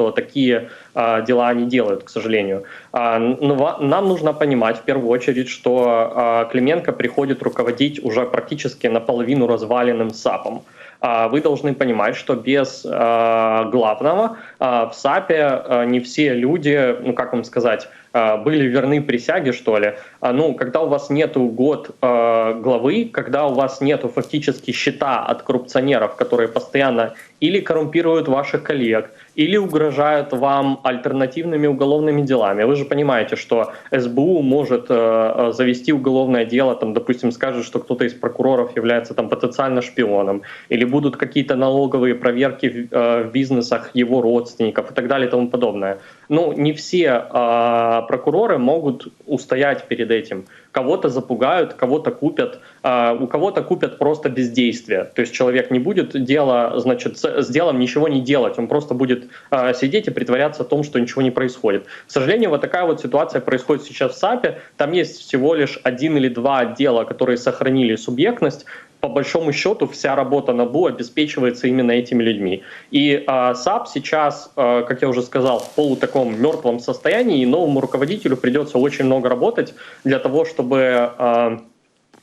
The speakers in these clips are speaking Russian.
что такие а, дела они делают, к сожалению. А, но нам нужно понимать в первую очередь, что а, Клименко приходит руководить уже практически наполовину разваленным САПом. А, вы должны понимать, что без а, главного а, в САПе не все люди, ну как вам сказать, были верны присяге, что ли. Ну, когда у вас нету год главы, когда у вас нету фактически счета от коррупционеров, которые постоянно или коррумпируют ваших коллег, или угрожают вам альтернативными уголовными делами. Вы же понимаете, что СБУ может э, завести уголовное дело, там, допустим, скажет, что кто-то из прокуроров является там потенциально шпионом, или будут какие-то налоговые проверки в, э, в бизнесах его родственников и так далее и тому подобное. Ну, не все э, прокуроры могут устоять перед этим кого-то запугают, кого-то купят, а, у кого-то купят просто бездействие. То есть человек не будет дело, значит, с делом ничего не делать, он просто будет а, сидеть и притворяться о том, что ничего не происходит. К сожалению, вот такая вот ситуация происходит сейчас в САПе. Там есть всего лишь один или два отдела, которые сохранили субъектность, по большому счету вся работа НАБУ обеспечивается именно этими людьми. И э, САП сейчас, э, как я уже сказал, в полу таком мертвом состоянии, и новому руководителю придется очень много работать для того, чтобы э,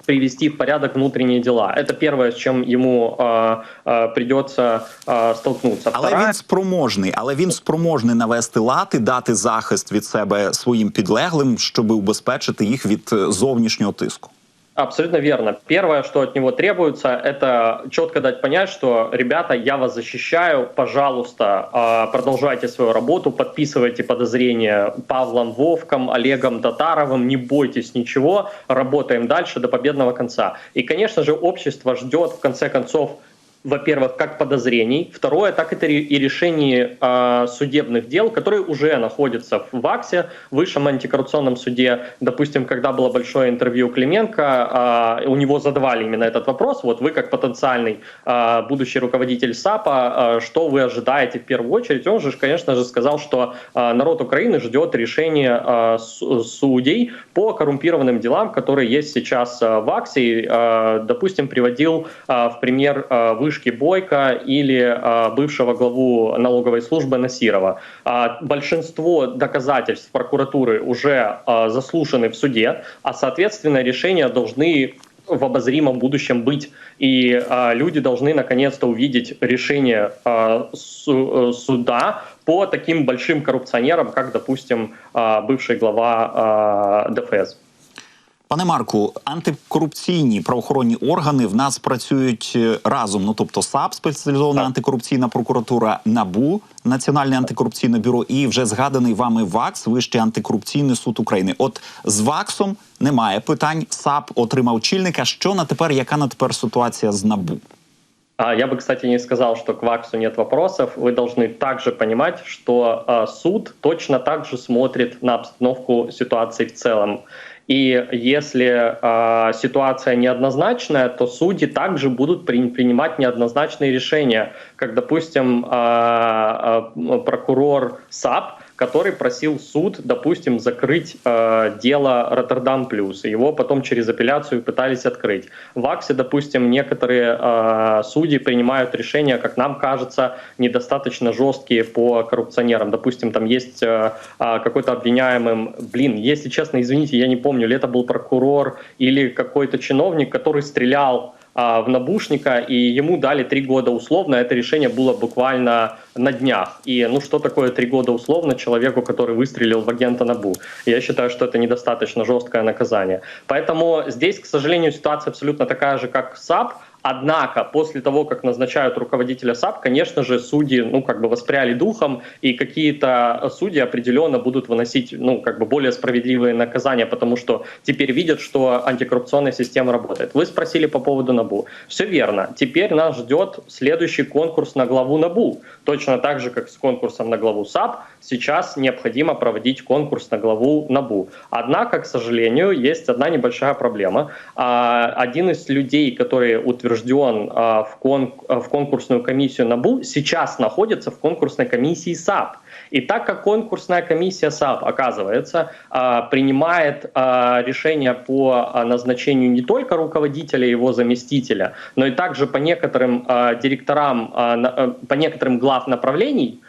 привести в порядок внутренние дела. Это первое, с чем ему э, э, придется э, столкнуться. Але Вторая... він спроможний, але він спроможний навести лад і дати захист від себе своїм підлеглим, щоб убезпечити їх від зовнішнього тиску. Абсолютно верно. Первое, что от него требуется, это четко дать понять, что, ребята, я вас защищаю, пожалуйста, а, продолжайте свою работу, подписывайте подозрения Павлом Вовком, Олегом Татаровым, не бойтесь ничего, работаем дальше до победного конца. И, конечно же, общество ждет, в конце концов, во-первых, как подозрений, второе, так это и решение э, судебных дел, которые уже находятся в ВАКСе, высшем антикоррупционном суде. Допустим, когда было большое интервью Клименко, э, у него задавали именно этот вопрос, вот вы как потенциальный э, будущий руководитель САПа, э, что вы ожидаете в первую очередь? Он же, конечно же, сказал, что э, народ Украины ждет решения э, судей по коррумпированным делам, которые есть сейчас в ВАКСе. Э, допустим, приводил э, в пример э, вышки Бойко или а, бывшего главу налоговой службы Насирова. А, большинство доказательств прокуратуры уже а, заслушаны в суде, а соответственно решения должны в обозримом будущем быть. И э, люди должны наконец-то увидеть решение э, су, э, суда по таким большим коррупционерам, как, допустим, э, бывший глава э, ДФС. Пане Марку, антикорупційні правоохоронні органи в нас працюють е, разом. Ну тобто САП, спеціалізована так. антикорупційна прокуратура, набу, Національне антикорупційне бюро і вже згаданий вами ВАКС, Вищий антикорупційний суд України. От з ВАКСом немає питань. САП отримав чільника. Що на тепер? Яка на тепер ситуація з набу? Я бы, кстати, не сказал, что к ВАКСу нет вопросов. Вы должны также понимать, что суд точно так же смотрит на обстановку ситуации в целом. И если э, ситуация неоднозначная, то судьи также будут при, принимать неоднозначные решения, как, допустим, э, прокурор САП который просил суд, допустим, закрыть э, дело Роттердам Плюс. Его потом через апелляцию пытались открыть. В АКСе, допустим, некоторые э, судьи принимают решения, как нам кажется, недостаточно жесткие по коррупционерам. Допустим, там есть э, э какой-то обвиняемым, блин, если честно, извините, я не помню, ли это был прокурор или какой-то чиновник, который стрелял в Набушника, и ему дали три года условно. Это решение было буквально на днях. И ну что такое три года условно человеку, который выстрелил в агента НАБУ? Я считаю, что это недостаточно жесткое наказание. Поэтому здесь, к сожалению, ситуация абсолютно такая же, как в САП. Однако после того, как назначают руководителя САП, конечно же, судьи, ну, как бы воспряли духом, и какие-то судьи определенно будут выносить, ну, как бы более справедливые наказания, потому что теперь видят, что антикоррупционная система работает. Вы спросили по поводу НАБУ. Все верно. Теперь нас ждет следующий конкурс на главу НАБУ. Точно так же, как с конкурсом на главу САП, сейчас необходимо проводить конкурс на главу НАБУ. Однако, к сожалению, есть одна небольшая проблема. А, один из людей, которые утверждают утвержден а, в, кон, а, в конкурсную комиссию НАБУ, сейчас находится в конкурсной комиссии САП. И так как конкурсная комиссия САП, оказывается, а, принимает решение по назначению не только руководителя и его заместителя, но и также по некоторым директорам, по некоторым глав направлений,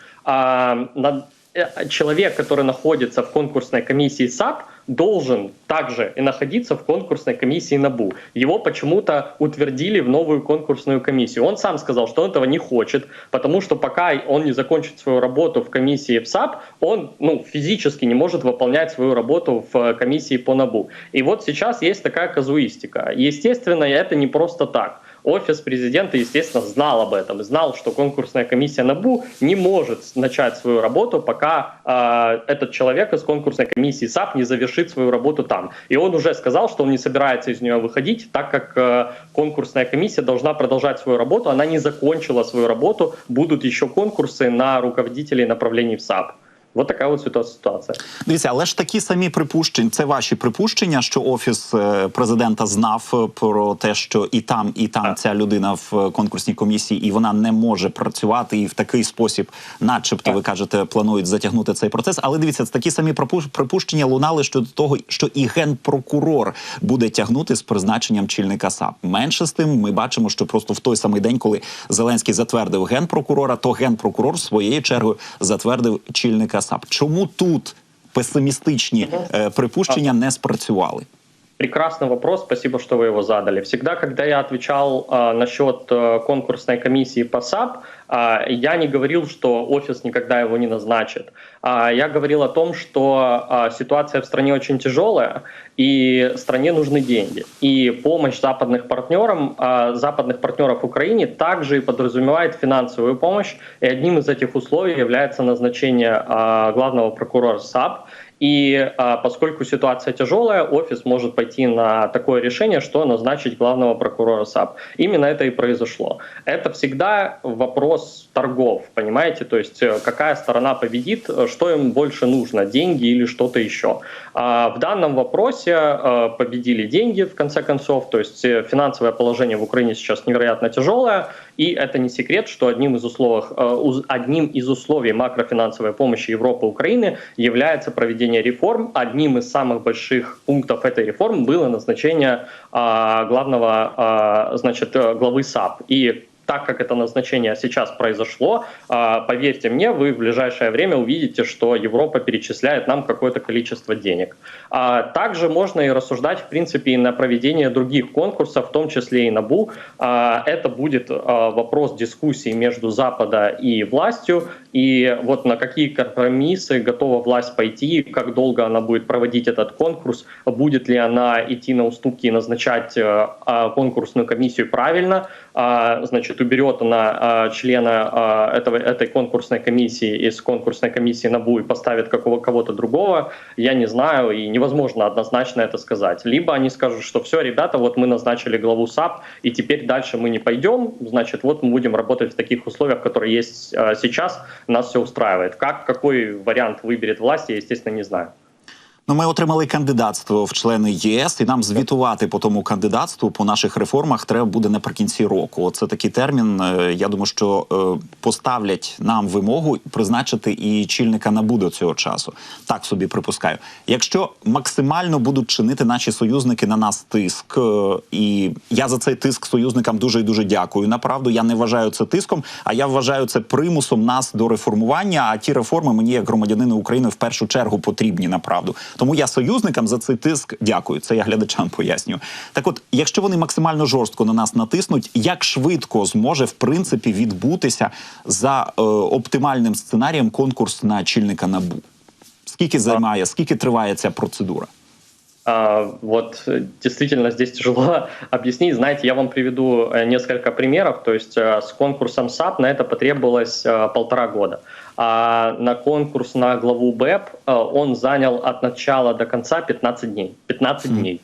человек, который находится в конкурсной комиссии САП, должен также и находиться в конкурсной комиссии НАБУ. Его почему-то утвердили в новую конкурсную комиссию. Он сам сказал, что он этого не хочет, потому что пока он не закончит свою работу в комиссии в САП, он ну, физически не может выполнять свою работу в комиссии по НАБУ. И вот сейчас есть такая казуистика. Естественно, это не просто так офис президента, естественно, знал об этом, знал, что конкурсная комиссия НАБУ не может начать свою работу, пока э, этот человек из конкурсной комиссии САП не завершит свою работу там. И он уже сказал, что он не собирается из нее выходить, так как э, конкурсная комиссия должна продолжать свою работу, она не закончила свою работу, будут еще конкурсы на руководителей направлений в САП. Ось така от ситуація. Дивіться, але ж такі самі припущення, це ваші припущення, що офіс е, президента знав е, про те, що і там, і там ця людина в конкурсній комісії, і вона не може працювати і в такий спосіб, начебто, ви кажете, планують затягнути цей процес. Але дивіться, такі самі припущення лунали щодо того, що і генпрокурор буде тягнути з призначенням чільника САП. Менше з тим, ми бачимо, що просто в той самий день, коли Зеленський затвердив генпрокурора, то генпрокурор своєю чергою затвердив чільника САП. Чому тут песимістичні е, припущення не спрацювали? Прекрасный вопрос, спасибо, что вы его задали. Всегда, когда я отвечал э, насчет э, конкурсной комиссии по САП, э, я не говорил, что офис никогда его не назначит. Э, я говорил о том, что э, ситуация в стране очень тяжелая, и стране нужны деньги. И помощь западных партнерам, э, западных партнеров Украине также и подразумевает финансовую помощь. И одним из этих условий является назначение э, главного прокурора САП. И а, поскольку ситуация тяжелая, офис может пойти на такое решение, что назначить главного прокурора САП. Именно это и произошло. Это всегда вопрос торгов, понимаете? То есть э, какая сторона победит, что им больше нужно, деньги или что-то еще. А в данном вопросе а, победили деньги, в конце концов. То есть э, финансовое положение в Украине сейчас невероятно тяжелое. И это не секрет, что одним из, условий, э, одним из условий макрофинансовой помощи Европы Украины является проведение реформ. Одним из самых больших пунктов этой реформы было назначение а, главного а, значит, главы САП. И так как это назначение сейчас произошло, а, поверьте мне, вы в ближайшее время увидите, что Европа перечисляет нам какое-то количество денег. А также можно и рассуждать, в принципе, и на проведение других конкурсов, в том числе и НАБУ. А, это будет вопрос дискуссии между Запада и властью, и вот на какие компромиссы готова власть пойти, как долго она будет проводить этот конкурс, будет ли она идти на уступки и назначать э, конкурсную комиссию правильно, значит, значит, уберет она члена этого, этой конкурсной комиссии из конкурсной комиссии НАБУ и поставит какого, кого-то другого, я не знаю, и невозможно однозначно это сказать. Либо они скажут, что все, ребята, вот мы назначили главу САП, и теперь дальше мы не пойдем, значит, вот мы будем работать в таких условиях, которые есть сейчас, нас все устраивает. Как, какой вариант выберет власть, я, естественно, не знаю. Ну, ми отримали кандидатство в члени ЄС, і нам звітувати по тому кандидатству по наших реформах треба буде наприкінці року. Оце такий термін. Е, я думаю, що е, поставлять нам вимогу призначити і чільника НАБУ до цього часу. Так собі припускаю. Якщо максимально будуть чинити наші союзники на нас тиск, е, і я за цей тиск союзникам дуже і дуже дякую. Направду я не вважаю це тиском, а я вважаю це примусом нас до реформування. А ті реформи мені, як громадянину України, в першу чергу потрібні направду. Тому я союзникам за цей тиск дякую. Це я глядачам пояснюю. Так, от, якщо вони максимально жорстко на нас натиснуть, як швидко зможе в принципі відбутися за е, оптимальним сценарієм конкурс на чільника набу? Скільки займає, скільки триває ця процедура? А, вот действительно здесь тяжело объяснить. Знаете, я вам приведу э, несколько примеров. То есть э, с конкурсом САП на это потребовалось э, полтора года а на конкурс на главу БЭП э, он занял от начала до конца 15 дней. 15 mm. дней.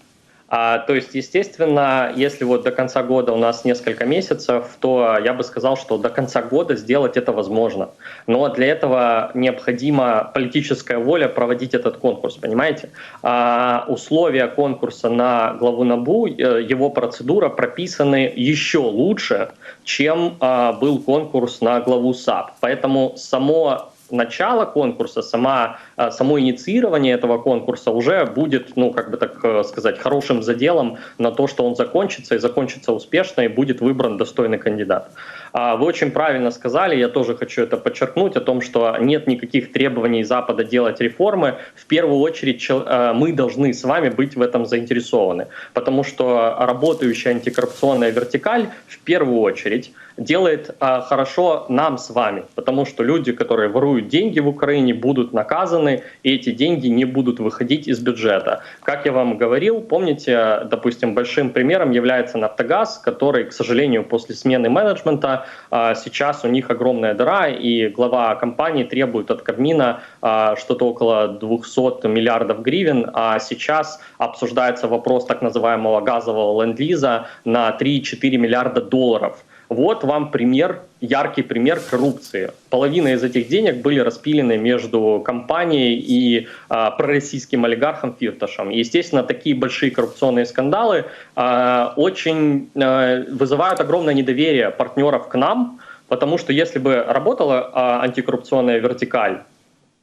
А, то есть, естественно, если вот до конца года у нас несколько месяцев, то я бы сказал, что до конца года сделать это возможно. Но для этого необходима политическая воля проводить этот конкурс, понимаете? А, условия конкурса на главу НАБУ, э, его процедура прописаны еще лучше, чем а, был конкурс на главу САП. Поэтому само начало конкурса, сама, а, само инициирование этого конкурса уже будет, ну, как бы так э, сказать, хорошим заделом на то, что он закончится и закончится успешно, и будет выбран достойный кандидат. А, Вы очень правильно сказали, я тоже хочу это подчеркнуть, о том, что нет никаких требований Запада делать реформы. В первую очередь э, мы должны с вами быть в этом заинтересованы, потому что работающая антикоррупционная вертикаль в первую очередь делает а, хорошо нам с вами, потому что люди, которые воруют деньги в Украине, будут наказаны, и эти деньги не будут выходить из бюджета. Как я вам говорил, помните, допустим, большим примером является Нафтогаз, который, к сожалению, после смены менеджмента а, сейчас у них огромная дыра, и глава компании требует от Кабмина а, что-то около 200 миллиардов гривен, а сейчас обсуждается вопрос так называемого газового ленд-лиза на 3-4 миллиарда долларов. Вот вам пример, яркий пример коррупции. Половина из этих денег были распилены между компанией и а, пророссийским олигархом Фирташем. И, естественно, такие большие коррупционные скандалы а, очень а, вызывают огромное недоверие партнеров к нам, потому что если бы работала а, антикоррупционная вертикаль,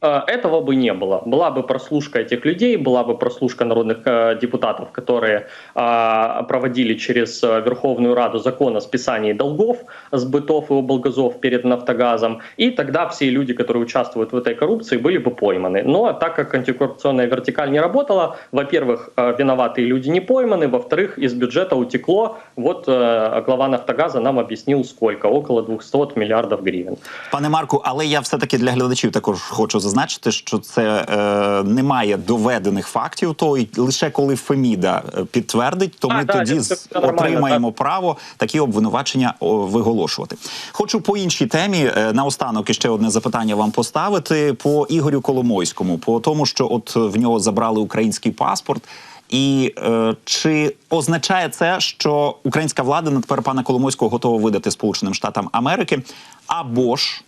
этого бы не было. Была бы прослушка этих людей, была бы прослушка народных э, депутатов, которые э, проводили через э, Верховную Раду закон о списании долгов с бытов и облгазов перед Нафтогазом, и тогда все люди, которые участвуют в этой коррупции, были бы пойманы. Но так как антикоррупционная вертикаль не работала, во-первых, э, виноватые люди не пойманы, во-вторых, из бюджета утекло, вот э, глава Нафтогаза нам объяснил сколько, около 200 миллиардов гривен. Пане Марку, але я все-таки для глядачів також хочу зазначити, що це е, немає доведених фактів. То й лише коли Феміда е, підтвердить, то А, ми да, тоді отримаємо право такі обвинувачення виголошувати. Хочу по іншій темі е, наостанок іще одне запитання вам поставити по Ігорю Коломойському, по тому, що от в нього забрали український паспорт. І е, чи означає це, що українська влада на тепер пана Коломойського готова видати Сполученим Штатам Америки, або ж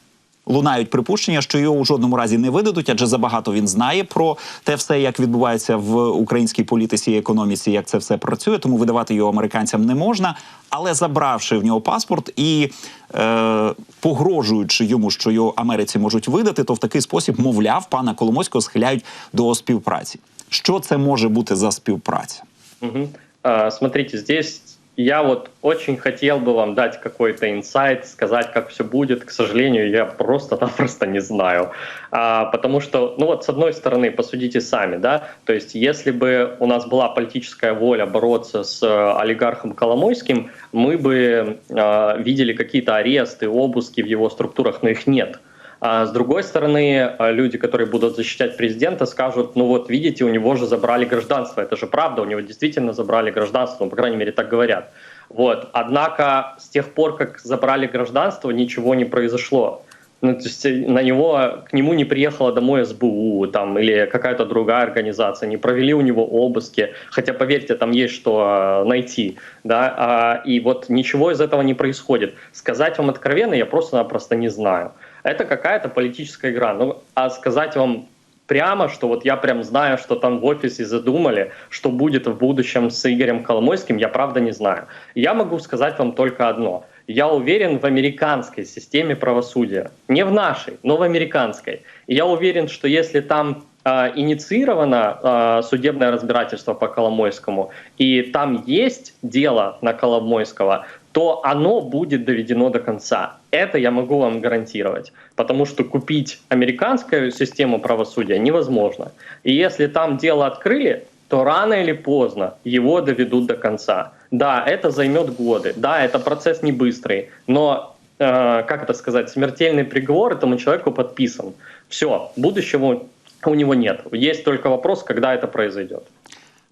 лунають припущення, що його у жодному разі не видадуть, адже забагато він знає про те все, як відбувається в українській політиці і економіці, як це все працює, тому видавати його американцям не можна. Але забравши в нього паспорт і е, погрожуючи йому, що його Америці можуть видати, то в такий спосіб, мовляв, пана Коломойського схиляють до співпраці. Що це може бути за співпраця? Мгм. А, Смотрите, здесь я вот очень хотел бы вам дать какой-то инсайт, сказать, как все будет. К сожалению, я просто-напросто не знаю. А, потому что, ну вот, с одной стороны, посудите сами, да, то есть если бы у нас была политическая воля бороться с э, олигархом Коломойским, мы бы э, видели какие-то аресты, обыски в его структурах, но их нет. А с другой стороны, э, люди, которые будут защищать президента, скажут, ну вот видите, у него же забрали гражданство. Это же правда, у него действительно забрали гражданство, ну, по крайней мере, так говорят. Вот. Однако с тех пор, как забрали гражданство, ничего не произошло. Ну, то есть э, на него, к нему не приехала домой СБУ там, или какая-то другая организация, не провели у него обыски, хотя, поверьте, там есть что э, найти. Да? А, и вот ничего из этого не происходит. Сказать вам откровенно я просто-напросто не знаю. Это какая-то политическая игра. Ну, а сказать вам прямо, что вот я прям знаю, что там в офисе задумали, что будет в будущем с Игорем Коломойским, я правда не знаю. Я могу сказать вам только одно. Я уверен в американской системе правосудия. Не в нашей, но в американской. Я уверен, что если там э, инициировано э, судебное разбирательство по Коломойскому, и там есть дело на Коломойского, то оно будет доведено до конца. Это я могу вам гарантировать, потому что купить американскую систему правосудия невозможно. И если там дело открыли, то рано или поздно его доведут до конца. Да, это займет годы, да, это процесс не быстрый, но, э, как это сказать, смертельный приговор этому человеку подписан. Все, будущего у него нет. Есть только вопрос, когда это произойдет.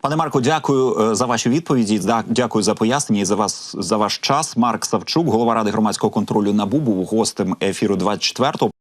Пане Марко, дякую е, за ваші відповіді. да- Дякую за пояснення і за вас за ваш час. Марк Савчук, голова ради громадського контролю НАБУ, був гостем ефіру 24-го.